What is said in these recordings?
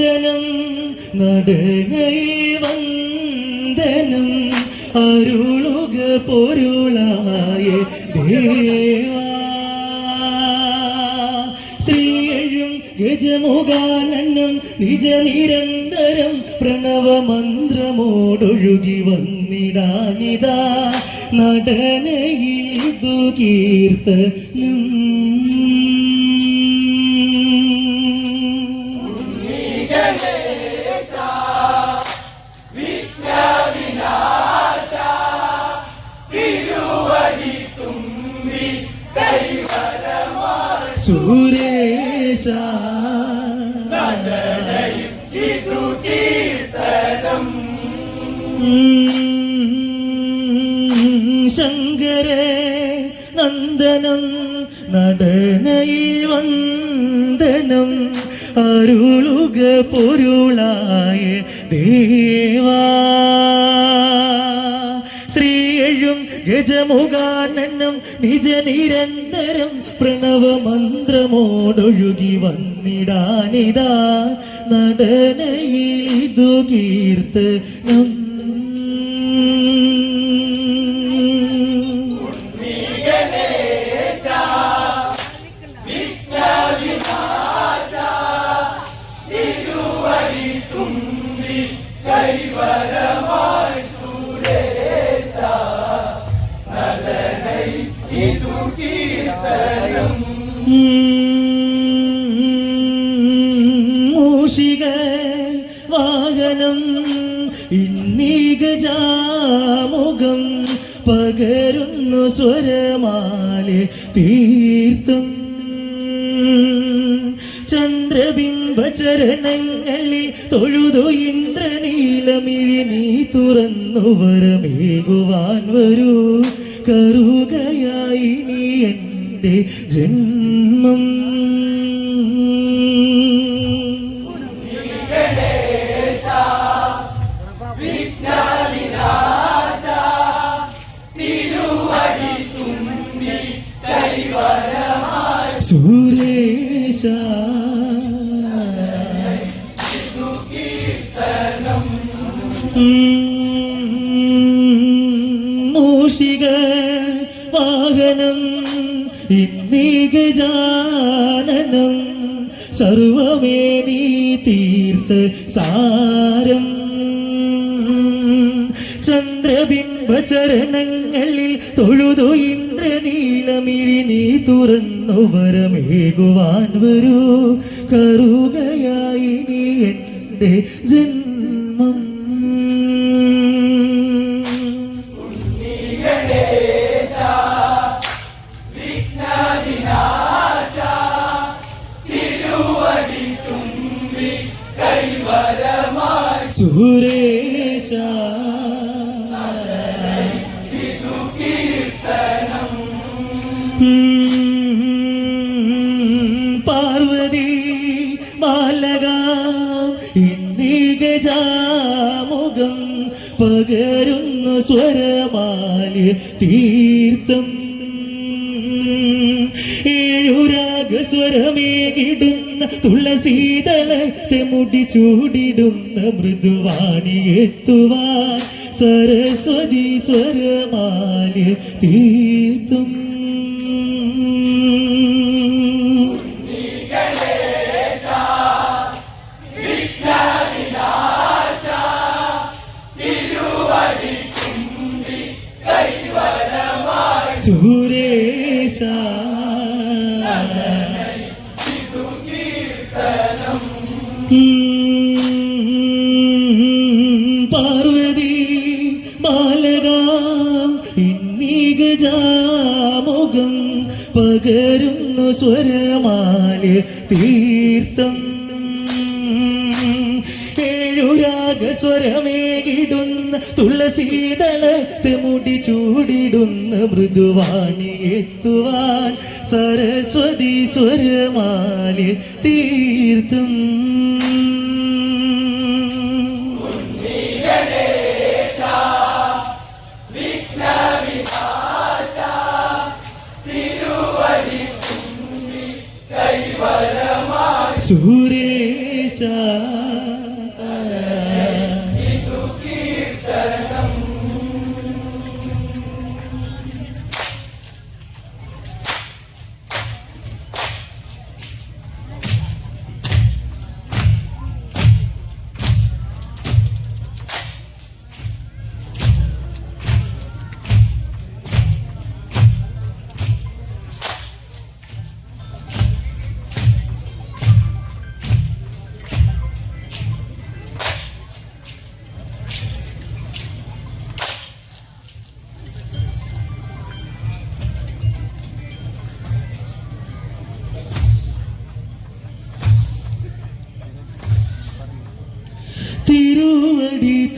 നന്ദനം നടനൈ വന്ദനം അരുളുക പൊരുളായ ദേവാ. ശ്രീയഴും ഗജമുഖാനന്നം നിജ നിരന്തരം പ്രണവമന്ത്രമോടൊഴുകി വന്നിടാനിതാ. നടനയിൽ കീർത്തനം. സുരേശ. ശങ്കര നന്ദനം നടനയിൽ വന്ദനം അരുളുക പൊരുളായ ദേവാ. ശ്രീയഴും ഗജമുഖാനന്നം നിജ നിരന്തരം പ്രണവമന്ത്രമോടൊഴുകി വന്നിടാനിതാ നടനയിലിതു കീർത്തനം മൂഷിക വാഹനം ഇന്നീകജാമുഖം പകരുന്നു സ്വരമാലെ തീർത്ഥം. ചന്ദ്രബിംബചരണങ്ങളിൽ തൊഴുതു ഇന്ദ്രനീലമിഴി നീ തുറന്നു വരമേകുവാൻ വരൂ. കറുകയായി നീ എന്റെ ജന്മം സുരേശ. മൂഷിക ഇന്നീകജാനനം സർവമേ നീ തീർത്ത് സാരം. ചന്ദ്രബിംബചരണങ്ങളിൽ തൊഴുതു ഇന്ദ്രനീലമിഴി നീ തുറന്നു വരമേകുവാൻ വരൂ. കറുകയായി നീ എന്റെ ജന്മം സുരേശ പാർവതി മാലക ഇന്നികജാമുഖം പകരുന്നു സ്വരമാൽ തീർത്ഥം. ഏഴുരാഗസ്വരമേകിടുന്ന തുളസീതളത്തെ മുടി ചൂടിടുന്ന മൃദുവാണി എത്തുവാൻ സരസ്വതി സ്വരമാലി തീത്തും സുരേശ പാർവതി ബാലക നിഗജാമുഖം പകരുന്നു സ്വരമാൽ തീർത്ഥം. സ്വരമേകിടുന്ന തുളസീതളത്ത് മുടി ചൂടിടുന്ന മൃദുവാണി എത്തുവാൻ സരസ്വതി സ്വരമാൽ തീർത്ഥം. സുരേശ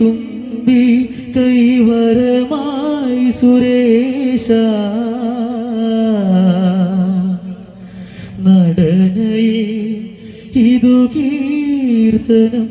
തുമ്പി കൈവരമായി സുരേശ. നടനയിൽ ഇതു കീർത്തനം